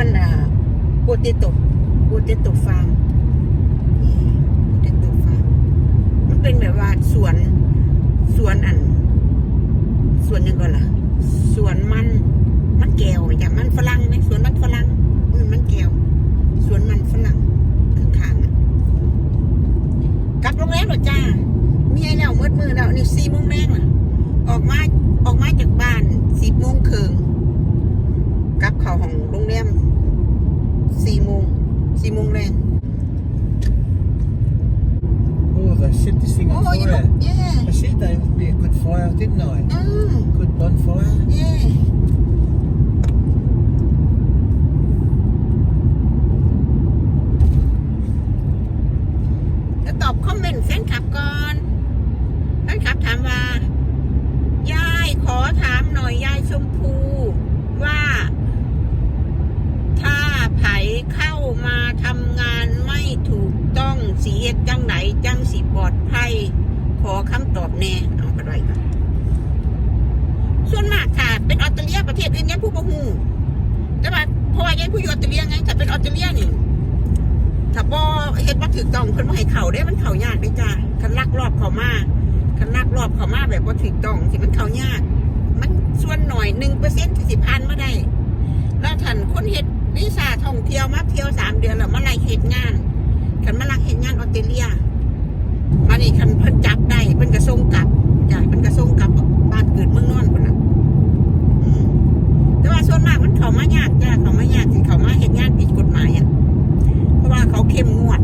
one uh, potato potato farm นี่ potato farm มันเป็นแบบว่าสวนสวนอันสวนยังก่อนล่ะสวนมันมันแก้วอย่างมันฝรั่งไหมสวนมันฝรั่งอืมมันแก้วสวนมันฝรั่งข้างๆกลับโรงแรมหรอจ้ามียแล้วมืดมือแล้วนี่สี่โมงแรงล่ะ ออกมาออกมาจากบ้านสิบโมงครึ่งกลับเข้าห้องโรงแรมสี่โมง สี่โมงแรง Oh, they set this thing โอ้ on ย fire. เย่ I said there would be a good fire, didn't I? อืม Good bonfire. เย่จะตอบคอมเมนต์แฟนคลับก่อนแฟนคลับถามว่า ยายขอถามหน่อยยายชมพูว่า ถ้าไผเข้ามาทำงานไม่ถูกต้องสีเฮ็ดจัง ไหนจังสีปลอดภัย ขอคำตอบแน่เอาไปไรก่อนส่วนมากค่ะ เป็นออสเตรเลียประเทศอื่นยังผู้บ่ฮู้แต่ว่าพราะว่ายังผู้อยู่ออสเตรเลียไงถ้าเป็นออสเตรเลียนี่ถ้าบ่เฮ็ดบ่ถูกต้องเพิ่นบ่ให้เข้าได้มันเข้ายากเด้จ้าคันลักลอบเข้ามาคันลักลอบเข้ามาแบบบ่ถูกต้องสิมันเข้ายาก มันส่วนหน่อย1%ที่สิผ่านมาได้ แล้วท่านคนเฮ็ดวีซ่าท่องเที่ยวมาเที่ยวสามเดือนแล้วมาไล่เฮ็ดงาน เลียมานี่คันเพิ่นจับได้เพิ่นกระส่งกลับจ้ะเพิ่นกระส่งกลับบ้านเกิดเมืองนอนคนน่ะแต่ว่าส่วนมากมันเข้ามายากจ้ะเข้ามายากที่เขามาเห็นงานผิดกฎหมายอะเพราะว่าเขาเข้มงวด